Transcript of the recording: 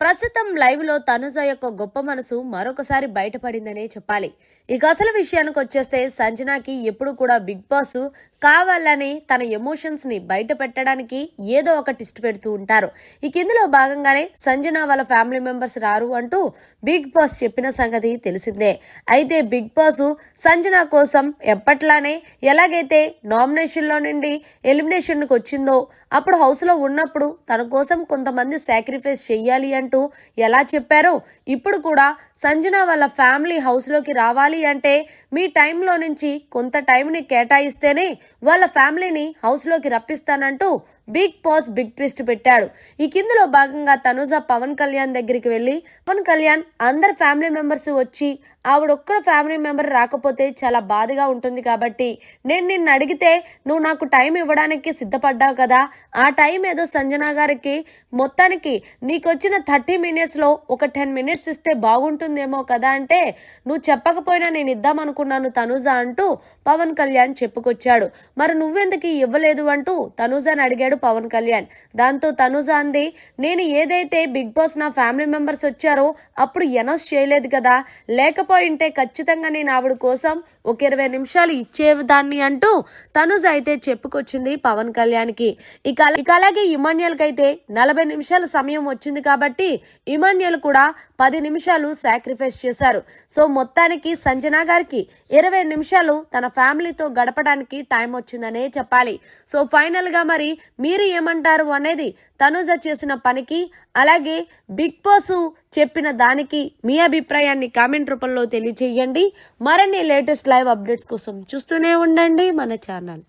ప్రస్తుతం లైవ్లో తనుజ యొక్క గొప్ప మనసు మరొకసారి బయటపడిందనే చెప్పాలి. ఇక అసలు విషయానికి వచ్చేస్తే సంజనాకి ఎప్పుడు కూడా బిగ్ బాస్ కావాలని తన ఎమోషన్స్ని బయట పెట్టడానికి ఏదో ఒక టిస్ట్ పెడుతూ ఉంటారు. ఇక ఇందులో భాగంగానే సంజన వాళ్ళ ఫ్యామిలీ మెంబర్స్ రారు అంటూ బిగ్ బాస్ చెప్పిన సంగతి తెలిసిందే. అయితే బిగ్ బాస్ సంజన కోసం ఎప్పట్లానే ఎలాగైతే నామినేషన్లో నుండి ఎలిమినేషన్కు వచ్చిందో అప్పుడు హౌస్లో ఉన్నప్పుడు తన కోసం కొంతమంది సాక్రిఫైస్ చెయ్యాలి అంటూ ఎలా చెప్పారో ఇప్పుడు కూడా సంజన వాళ్ళ ఫ్యామిలీ హౌస్లోకి రావాలి అంటే మీ టైంలో నుంచి కొంత టైంని కేటాయిస్తేనే వాళ్ళ ఫ్యామిలీని హౌస్లోకి రప్పిస్తానంటూ బిగ్ బాస్ బిగ్ ట్విస్ట్ పెట్టాడు. ఈ కిందలో భాగంగా తనుజ పవన్ కళ్యాణ్ దగ్గరికి వెళ్ళి పవన్ కళ్యాణ్ అందరు ఫ్యామిలీ మెంబర్స్ వచ్చి ఆవిడ ఒక్కడ ఫ్యామిలీ మెంబర్ రాకపోతే చాలా బాధగా ఉంటుంది కాబట్టి నేను నిన్ను అడిగితే నువ్వు నాకు టైం ఇవ్వడానికి సిద్ధపడ్డావు కదా. ఆ టైం ఏదో సంజన గారికి మొత్తానికి నీకు వచ్చిన థర్టీ మినిట్స్లో ఒక టెన్ మినిట్స్ ఇస్తే బాగుంటుందేమో కదా అంటే నువ్వు చెప్పకపోయినా నేను ఇద్దామనుకున్నాను తనుజ అంటూ పవన్ కళ్యాణ్ చెప్పుకొచ్చాడు. మరి నువ్వెందుకు ఇవ్వలేదు? అంటూ తనుజని అడిగాడు పవన్ కళ్యాణ్. దాంతో తనుజ అంది నేను ఏదైతే బిగ్ బాస్ నా ఫ్యామిలీ మెంబర్స్ వచ్చారో అప్పుడు అనౌన్స్ చేయలేదు కదా. లేకపోయింటే ఖచ్చితంగా నేను ఆవిడ కోసం ఒక ఇరవై నిమిషాలు ఇచ్చేదాన్ని అంటూ తనుజ అయితే చెప్పుకొచ్చింది పవన్ కళ్యాణ్కి. ఇక ఇక అలాగే ఇమాన్యుల్కి అయితే నలభై నిమిషాల సమయం వచ్చింది కాబట్టి ఇమాన్యుల్ కూడా పది నిమిషాలు సాక్రిఫైస్ చేశారు. సో మొత్తానికి సంజన గారికి ఇరవై నిమిషాలు తన ఫ్యామిలీతో గడపడానికి టైం వచ్చిందనే చెప్పాలి. సో ఫైనల్గా మరి మీరు ఏమంటారు అనేది తనుజ చేసిన పనికి అలాగే బిగ్ బాస్ చెప్పిన దానికి మీ అభిప్రాయాన్ని కామెంట్ రూపంలో తెలియజేయండి మరిన్ని లేటెస్ట్ లైవ్ అప్డేట్స్ కోసం చూస్తూనే ఉండండి మన ఛానల్.